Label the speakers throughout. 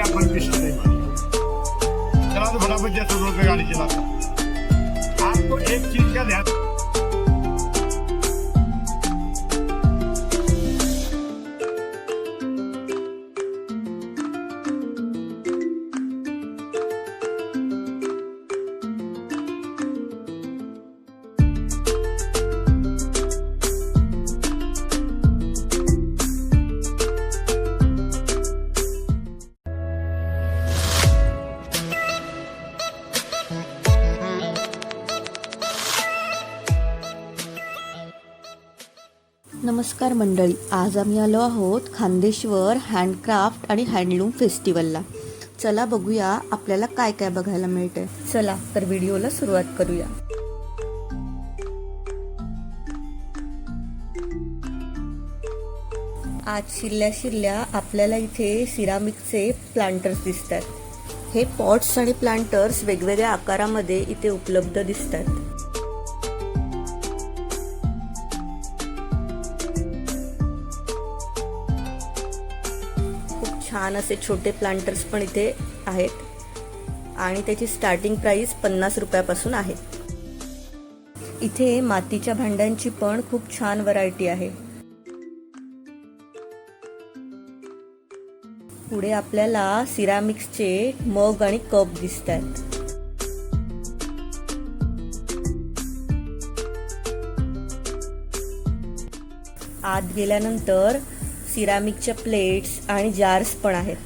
Speaker 1: भैया पंचवीस चला तो फटाफट जैसे रोड गाड़ी आपको एक चीज का ध्यान
Speaker 2: नमस्कार मंडळी. आज आम्ही आलो आहोत खांदेश्वर हँडक्राफ्ट आणि हँडलूम फेस्टिवलला. चला बघूया आपल्याला काय काय बघायला मिळतंय. चला तर व्हिडिओला सुरुवात करूया. आज शिरल्या शिरल्या आपल्याला इथे सिरामिकचे प्लांटर्स दिसतात हे पॉट्स आणि प्लांटर्स वेगवेगळ्या आकारामध्ये इथे उपलब्ध दिसतात छान असे छोटे प्लांटर्स पण इथे आहेत. आणि त्याची स्टार्टिंग प्राइस पन्नास रुपयापासून आहे. इथे मातीच्या भांड्यांची पण खूप छान व्हरायटी आहे. पुढे आपल्याला सिरामिक्सचे मग आणि कप दिसत आहेत आत गेल्यानंतर सिरामिकच्या प्लेट्स आणि जार्स पण आहेत.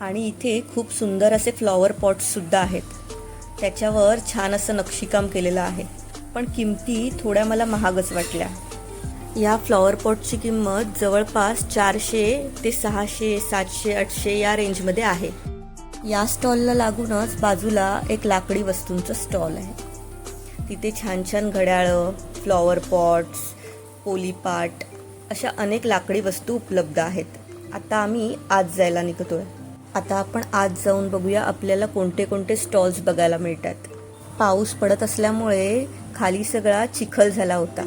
Speaker 2: आणि इथे खूप सुंदर असे फ्लॉवर पॉट्स सुद्धा आहेत. त्याच्यावर छान असं नक्षीकाम केलेलं आहे. पण किमती थोड्या मला महागच वाटल्या. या फ्लॉवर पॉटची किंमत जवळपास चारशे ते सहाशे सातशे आठशे या रेंजमध्ये आहे. या स्टॉलला लागूनच बाजूला एक लाकडी वस्तूंचं स्टॉल आहे. तिथे छान छान घड्याळं फ्लॉवर पॉट्स पोलीपाट अशा अनेक लाकडी वस्तू उपलब्ध आहेत. आता आम्ही आज जायला निघतोय. आता आपण आज जाऊन बघूया आपल्याला कोणते कोणते स्टॉल्स बघायला मिळतात. पाऊस पडत असल्यामुळे खाली सगळा चिखल झाला होता.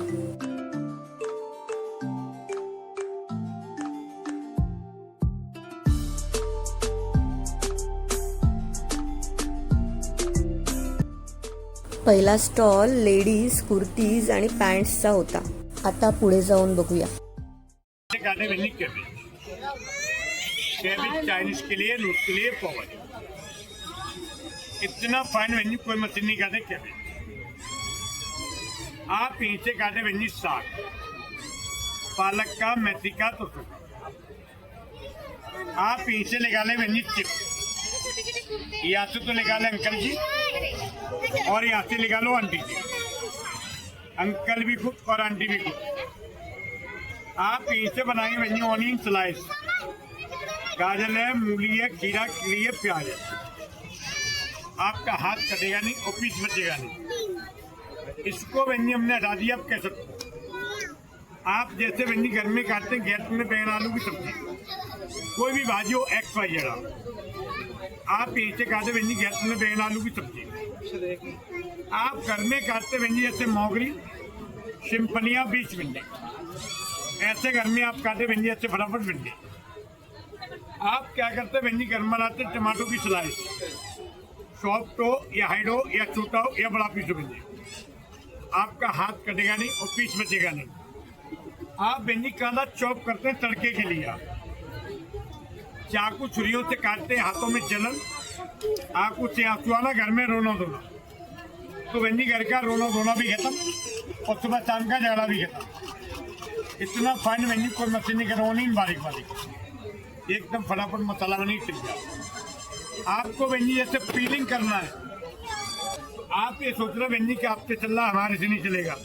Speaker 2: पहिला स्टॉल लेडीज कुर्तीज आणि पॅन्ट्सचा होता. आता पुढे जाऊन बघूया.
Speaker 1: चाइनीज के लिए नूट के लिए पवन इतना फाइन वेन्यू कोई मशीन नहीं काटे कैबेज आप पीछे काटे वेन्यू साग पालक का मेथी का तो सुखा आप पीछे निकाले वेन्यू चिप या तो निकाले अंकल जी और यहाँ से निकालो आंटी जी। अंकल भी खुद और आंटी भी खुद आप इसे बनाएँगे वेन्यू ऑनियन स्लाइस। गाजर है, मूली है, खीरा खीरी है, प्याज है। आपका हाथ कटेगा नहीं और पीस बचेगा नहीं। इसको वेन्यू हमने हटा दिया आप कह सकते आप जैसे वेन्यू घर में काटते हैं गैस में बैंगन आलू की सब्ज़ी। कोई भी भाजी हो एक्स वाई जेड आप। इसे काटे वेन्यू गैस में बैंगन आलू की सब्ज़ी। आप घर में काटते वेन्यू जैसे मोगरी सिंपनिया बीस मिनट ऐसे घर में आप काटे भिंडी जैसे फटाफट भिंडी आप क्या करते भिंडी गर्म बनाते टमाटो की स्लाइस। सॉफ्ट हो या हाइड हो या छोटा हो या बड़ा पीस हो आपका हाथ कटेगा नहीं और पीस बचेगा नहीं। आप भिंडी कांदा चॉप करते हैं तड़के के लिए। आप चाकू छुरियों से काटते हैं हाथों में जलन। आपको आना घर में रोना धोना। तो भिंडी घर का रोना धोना भी खत्म, और सुबह शाम का झगड़ा भी खत्म। इतना फाइन मेन्यू कोई मशीन नहीं करवानी बारीक बारीक। एकदम फटाफट मसाला बनी टिक जाए आपको वेन्नी जैसे पीलिंग करना है। आप ये सोच रहे वेन्नी कि आपसे चल रहा हमारे से नहीं चलेगा।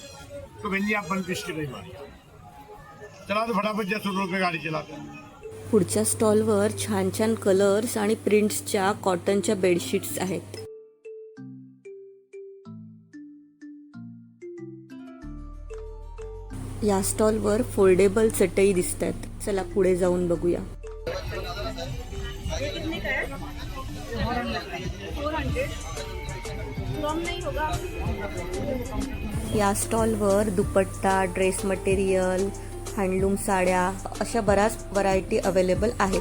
Speaker 1: तो वेन्नी आप वन पीस की नहीं मारिए चला तो फटाफट, जैसे रोड गाड़ी चलाते हैं।
Speaker 2: पुढच्या स्टॉलवर छान छान कलर्स आणि प्रिंट्सच्या कॉटनच्या बेडशीट्स आहेत. या स्टॉलवर फोल्डेबल चटई दिसतात चला पुढे जाऊन बघूया. या स्टॉलवर दुपट्टा ड्रेस मटेरियल हँडलूम साड्या अशा बऱ्याच व्हरायटी अवेलेबल आहेत.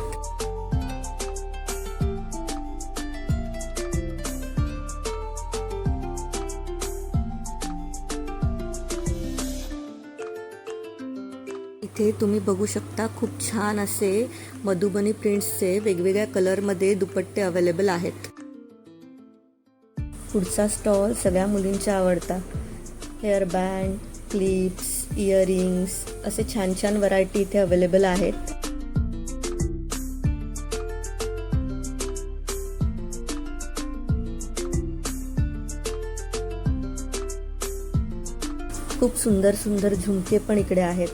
Speaker 2: इथे तुम्ही बघू शकता खूप छान असे मधुबनी प्रिंट्सचे वेगवेगळ्या कलरमध्ये दुपट्टे अवेलेबल आहेत. पुढचा स्टॉल सगळ्या मुलींच्या आवडता. हेअर बँड क्लिप्स इयरिंग्स असे छान छान व्हरायटी इथे अवेलेबल आहेत. खूप सुंदर सुंदर झुमके पण इकडे आहेत.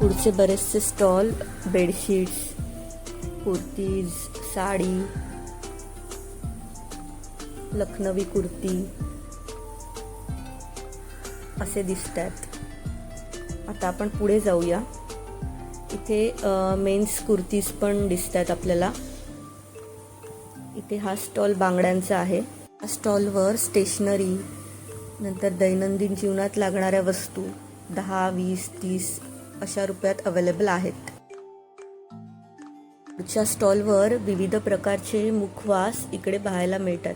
Speaker 2: पुढचे बरेचसे स्टॉल बेडशीट्स कुर्तीज साडी लखनवी कुर्ती असे दिसतात आता आपण पुढे जाऊया. इथे मेन्स कुर्तीज पण दिसत आहेत आपल्याला. इथे हा स्टॉल बांगड्यांचा आहे. हा स्टॉलवर स्टेशनरी नंतर दैनंदिन जीवनात लागणाऱ्या वस्तू दहा वीस तीस अशा रुपयात अवेलेबल आहेत. पुढच्या स्टॉलवर विविध प्रकारचे मुखवास इकडे पाहायला मिळतात.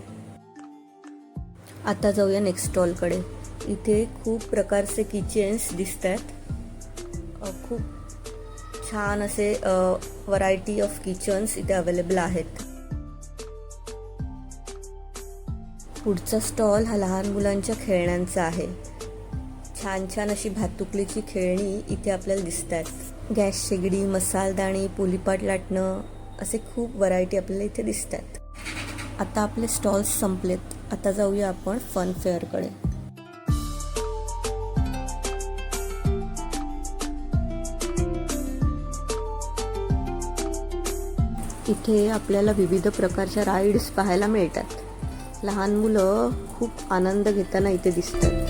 Speaker 2: आता जाऊया नेक्स्ट स्टॉलकडे इथे खूप प्रकारचे किचन्स दिसत आहेत खूप छान असे व्हरायटी ऑफ किचन्स इथे अवेलेबल आहेत. पुढचा स्टॉल हा लहान मुलांच्या खेळण्यांचा आहे. छान छान अशी भातुकलीची खेळणी इथे आपल्याला दिसत आहेत गॅस शेगडी मसालदाणी पोलीपाट लाटणं असे खूप व्हरायटी आपल्याला इथे दिसतात. आता आपले स्टॉल्स संपलेत. आता जाऊया आपण फन फेअरकडे इथे आपल्याला विविध प्रकारच्या राईड्स पाहायला मिळतात. लहान मुलं खूप आनंद घेताना इथे दिसतात.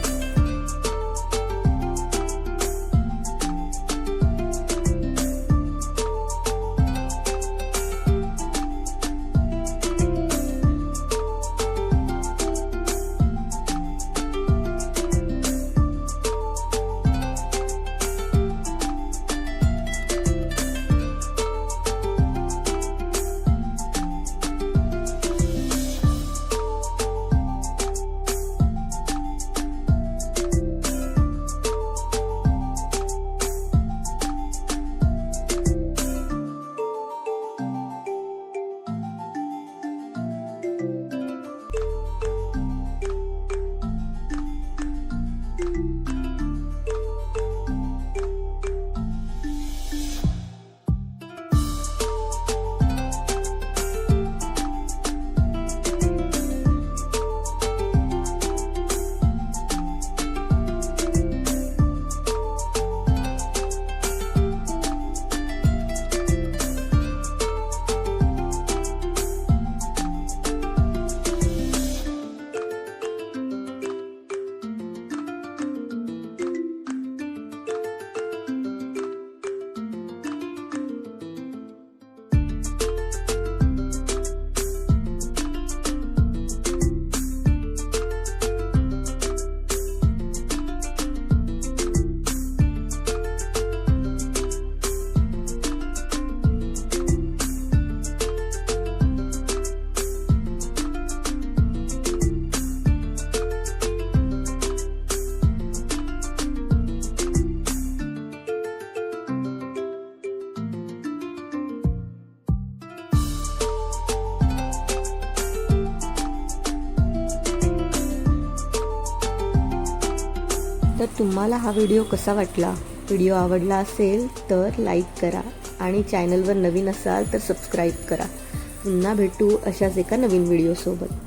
Speaker 2: तर तुम्हाला हा व्हिडिओ कसा वाटला व्हिडिओ आवडला असेल तर लाईक करा आणि चॅनलवर नवीन असाल तर सबस्क्राईब करा. पुन्हा भेटू अशाच एका नवीन व्हिडिओसोबत.